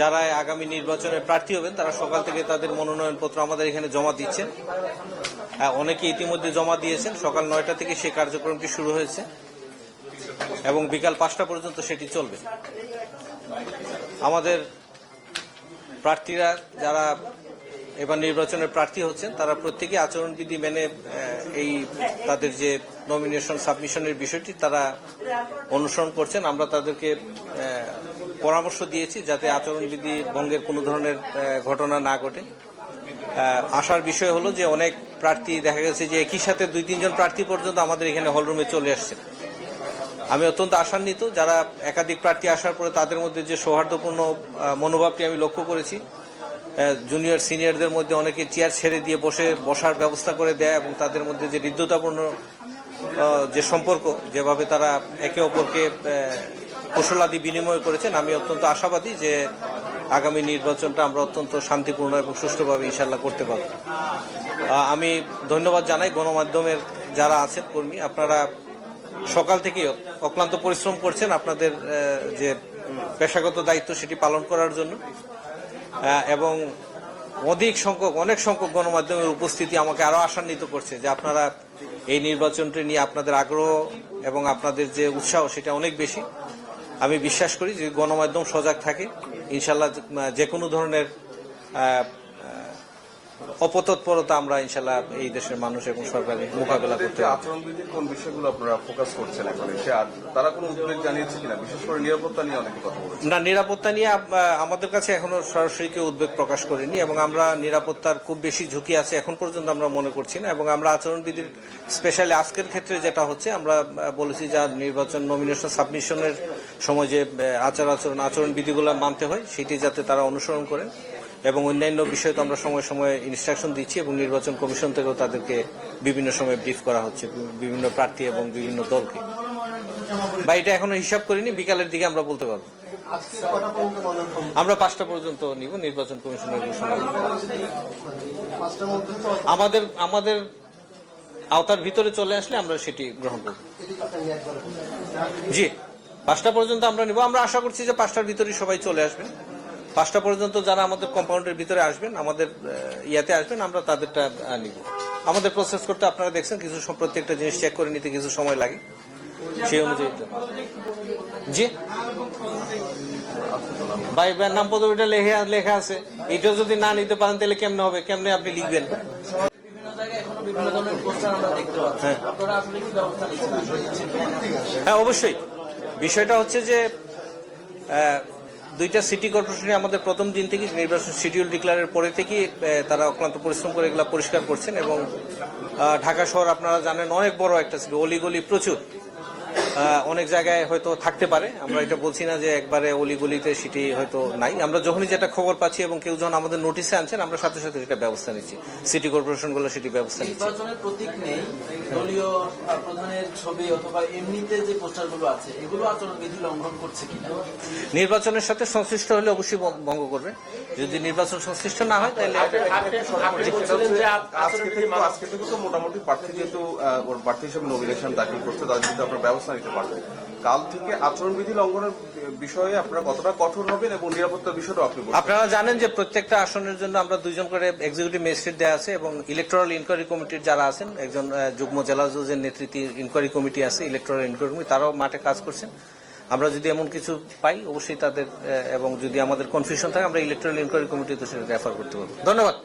যারা আগামী নির্বাচনে প্রার্থী হবেন তারা সকাল থেকে তাদের মনোনয়নপত্র আমাদের এখানে জমা দিচ্ছেন। হ্যাঁ, অনেকে ইতিমধ্যে জমা দিয়েছেন। সকাল নয়টা থেকে সেই কার্যক্রমটি শুরু হয়েছে এবং বিকাল পাঁচটা পর্যন্ত সেটি চলবে। আমাদের প্রার্থীরা যারা এবার নির্বাচনের প্রার্থী হচ্ছেন তারা প্রত্যেকেই আচরণবিধি মেনে এই তাদের যে নমিনেশন সাবমিশনের বিষয়টি তারা অনুসরণ করছেন। আমরা তাদেরকে পরামর্শ দিয়েছি যাতে আচরণবিধি ভঙ্গের কোনো ধরনের ঘটনা না ঘটে। আসার বিষয় হলো যে অনেক প্রার্থী, দেখা গেছে যে একই সাথে দুই, তিনজন প্রার্থী পর্যন্ত আমাদের এখানে হলরুমে চলে আসছেন আমি অত্যন্ত আশান্বিত, যারা একাধিক প্রার্থী আসার পরে তাদের মধ্যে যে সৌহার্দ্যপূর্ণ মনোভাবটি আমি লক্ষ্য করেছি। জুনিয়র, সিনিয়রদের মধ্যে অনেকে চেয়ার ছেড়ে দিয়ে বসে বসার ব্যবস্থা করে দেয় এবং তাদের মধ্যে যে হৃদ্যতাপূর্ণ যে সম্পর্ক, যেভাবে তারা একে অপরকে কুশলাদি বিনিময় করেছেন। আমি অত্যন্ত আশাবাদী যে আগামী নির্বাচনটা আমরা অত্যন্ত শান্তিপূর্ণ এবং সুষ্ঠুভাবে ইনশাল্লাহ করতে পারব। আমি ধন্যবাদ জানাই গণমাধ্যমের যারা আছেন, কর্মী। আপনারা সকাল থেকে অক্লান্ত পরিশ্রম করছেন আপনাদের যে পেশাগত দায়িত্ব সেটি পালন করার জন্য। এবং অধিক সংখ্যক, অনেক সংখ্যক গণমাধ্যমের উপস্থিতি আমাকে আরও আশান্বিত করছে যে আপনারা এই নির্বাচনটি নিয়ে আপনাদের আগ্রহ এবং আপনাদের যে উৎসাহ সেটা অনেক বেশি। আমি বিশ্বাস করি যে গণমাধ্যম সজাগ থাকে। ইনশাল্লাহ যে- কোনো ধরনের অপতৎপরতা আমরা ইনশাল্লাহ এই দেশের মানুষ এবং সরকার মোকাবেলা করতে আচরণবিধির কোন বিষয়গুলো আপনারা ফোকাস করছেন এখন এসে? আর তারা কোনো উদ্বেগ জানিয়েছে কিনা? বিশেষ করে নিরাপত্তা নিয়ে অনেকে কথা বলেছে। না নিরাপত্তা নিয়ে আমাদের কাছে এখনও সরাসরি কেউ উদ্বেগ প্রকাশ করেনি এবং আমরা নিরাপত্তার খুব বেশি ঝুঁকি আছে এখন পর্যন্ত আমরা মনে করছি না এবং আমরা আচরণবিধির স্পেশালি আজকের ক্ষেত্রে যেটা হচ্ছে আমরা বলেছি যা নির্বাচন নমিনেশন সাবমিশনের সময় যে আচার আচরণ আচরণবিধিগুলো মানতে হয় সেটি যাতে তারা অনুসরণ করেন। এবং অন্যান্য বিষয়ে তো আমরা সময় সময় ইনস্ট্রাকশন দিচ্ছি এবং নির্বাচন কমিশন থেকেও তাদেরকে বিভিন্ন সময় ব্রিফ করা হচ্ছে, বিভিন্ন প্রার্থী এবং বিভিন্ন দলকে। বা এটা এখনও হিসাব করিনি, বিকালের দিকে আমরা বলতে পারব। আমরা পাঁচটা পর্যন্ত নিব, নির্বাচন কমিশনের ঘোষণা। আমাদের আমাদের আওতার ভিতরে চলে আসলে আমরা সেটি গ্রহণ করব। জি, পাঁচটা পর্যন্ত আমরা নিব। আমরা আশা করছি যে পাঁচটার ভিতরেই সবাই চলে আসবেন পাঁচটা পর্যন্ত যারা আমাদের কম্পাউন্ডের ভিতরে আসবেন, আমাদের ইয়াতে আসবেন, আমরা তাদেরটা নিব। আমাদের প্রসেস করতে আপনারা দেখছেন, কিছু সম- প্রত্যেকটা জিনিস চেক করে নিতে কিছু সময় লাগে। সেই অনুযায়ী জি? ভাই নাম পদবিটা লেখা লেখা আছে। এটা যদি না নিতে পারেন, তাহলে কেমনে হবে? কেমনে আপনি লিখবেন? হ্যাঁ। হ্যাঁ অবশ্যই। বিষয়টা হচ্ছে যে দুইটা সিটি কর্পোরেশনে আমাদের প্রথম দিন থেকে নির্বাচন শিডিউল ডিক্লারের পরে থেকেই তারা অক্লান্ত পরিশ্রম করে এগুলো পরিষ্কার করছেন এবং ঢাকা শহর আপনারা জানেন অনেক বড় একটা অলিগলি প্রচুর। অনেক জায়গায় হয়তো থাকতে পারে। আমরা এটা বলছি না যে একবারে অলিগলিতে সেটি হয়তো নাই। আমরা যখনই যেটা খবর পাচ্ছি এবং কেউ যখন আমাদের নোটিশে আনছেন আমরা সাথে সাথে সেটা ব্যবস্থা নিচ্ছি। সিটি কর্পোরেশনগুলো সেটি ব্যবস্থা নিচ্ছে। নির্বাচনের প্রতীক নেই। দলীয় প্রধানের ছবি অথবা এমনিতে যে পোস্টারগুলো আছে এগুলো আচরণবিধি লঙ্ঘন করছে কিনা? নির্বাচনের সাথে সংশ্লিষ্ট হলে অবশ্যই ভঙ্গ করবে। যদি নির্বাচন সংশ্লিষ্ট না হয় তাহলে আজকে থেকে তো মোটামুটি প্রার্থী যেহেতু প্রার্থী হিসেবে নমিনেশন দাখিল করছে তাদের কিন্তু আপনার ব্যবস্থা নিতে পারবেন। কাল থেকে আচরণবিধি লঙ্ঘনের বিষয়ে আপনারা কতটা কঠোর হবেন এবং নিরাপত্তার বিষয়টা আপনি আপনারা জানেন যে প্রত্যেকটা আসনের জন্য আমরা দুইজন করে এক্সিকিউটিভ ম্যাজিস্ট্রেট দেওয়া আছে এবং ইলেকট্রাল ইনকোয়ারি কমিটির যারা আছেন, একজন যুগ্ম জেলা জজের নেতৃত্বে ইনকোয়ারি কমিটি আছে ইলেকট্রাল ইনকোয়ারি কমিটি তারাও মাঠে কাজ করছেন। আমরা যদি এমন কিছু পাই, অবশ্যই তাদের এবং যদি আমাদের কনফিউশন থাকে, আমরা ইলেকট্রাল ইনকোয়ারি কমিটিতে সেটা রেফার করতে পারব। ধন্যবাদ।